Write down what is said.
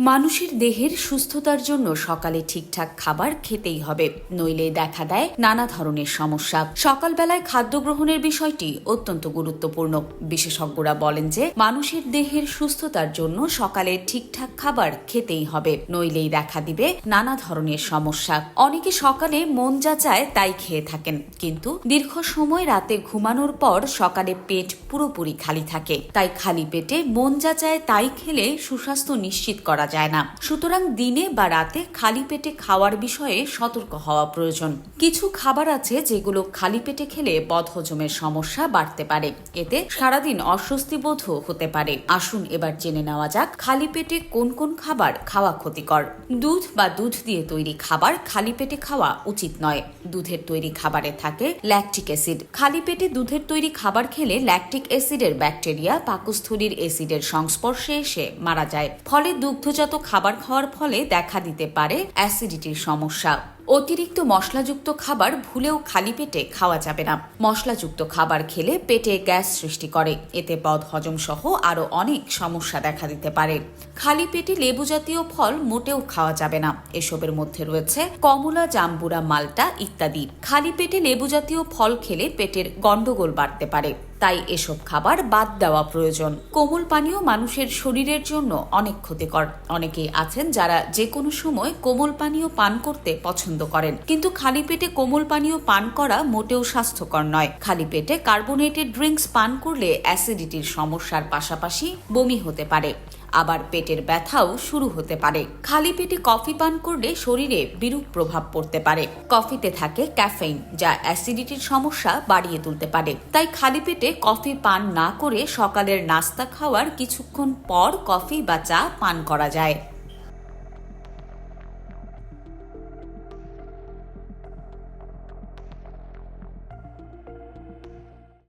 মানুষের দেহের সুস্থতার জন্য সকালে ঠিকঠাক খাবার খেতেই হবে। নইলে দেখা দেয় নানা ধরনের সমস্যা। সকালবেলায় খাদ্য গ্রহণের বিষয়টি অত্যন্ত গুরুত্বপূর্ণ। বিশেষজ্ঞরা বলেন যে, মানুষের দেহের সুস্থতার জন্য সকালে ঠিকঠাক খাবার খেতেই হবে। নইলেই দেখা দিবে নানা ধরনের সমস্যা। অনেকে সকালে মন যা চায় তাই খেয়ে থাকেন। কিন্তু দীর্ঘ সময় রাতে ঘুমানোর পর সকালে পেট পুরোপুরি খালি থাকে। তাই খালি পেটে মন যা চায় তাই খেলে সুস্বাস্থ্য নিশ্চিত করা যায় না। সুতরাং দিনে বা রাতে খালি পেটে খাওয়ার বিষয়ে সতর্ক হওয়া প্রয়োজন। কিছু খাবার আছে যেগুলো খালি পেটে খেলে বদহজমের সমস্যা বাড়তে পারে। এতে সারাদিন অস্বস্তি বোধও হতে পারে। আসুন এবার জেনে নেওয়া যাক খালি পেটে কোন কোন খাবার খাওয়া ক্ষতিকর। দুধ বা দুধ দিয়ে তৈরি খাবার খালি পেটে খাওয়া উচিত নয়। দুধের তৈরি খাবারে থাকে ল্যাকটিক অ্যাসিড খালি পেটে দুধের তৈরি খাবার খেলে ল্যাকটিক অ্যাসিডের ব্যাকটেরিয়া পাকস্থলীর অ্যাসিডের সংস্পর্শে এসে মারা যায়। ফলে দুগ্ধজাত খাবার খাওয়ার ফলে দেখা দিতে পারে অ্যাসিডিটির সমস্যা। অতিরিক্ত মশলাযুক্ত খাবার ভুলেও খালি পেটে খাওয়া যাবে না। মশলাযুক্ত খাবার খেলে পেটে গ্যাস সৃষ্টি করে। এতে বদ হজম সহ আরও অনেক সমস্যা দেখা দিতে পারে। খালি পেটে লেবু জাতীয় ফল মোটেও খাওয়া যাবে না। এসবের মধ্যে রয়েছে কমলা, জাম্বুরা, মালটা ইত্যাদি। খালি পেটে লেবু জাতীয় ফল খেলে পেটের গন্ডগোল বাড়তে পারে। তাই এসব খাবার বাদ দেওয়া প্রয়োজন। কোমল পানীয় মানুষের শরীরের জন্য অনেক ক্ষতিকর। অনেকেই আছেন যারা যে কোনো সময় কোমল পানীয় পান করতে পছন্দ করেন। কিন্তু খালি পেটে কোমল পানীয় পান করা মোটেও স্বাস্থ্যকর নয়। খালি পেটে কার্বোনেটেড ড্রিঙ্কস পান করলে অ্যাসিডিটির সমস্যার পাশাপাশি বমি হতে পারে। আবার পেটের ব্যথাও শুরু হতে পারে। খালি পেটে কফি পান করলে শরীরে বিরূপ প্রভাব পড়তে পারে। কফিতে থাকে ক্যাফেইন, যা অ্যাসিডিটির সমস্যা বাড়িয়ে তুলতে পারে। তাই খালি পেটে কফি পান না করে সকালের নাস্তা খাওয়ার কিছুক্ষণ পর কফি বা চা পান করা যায়।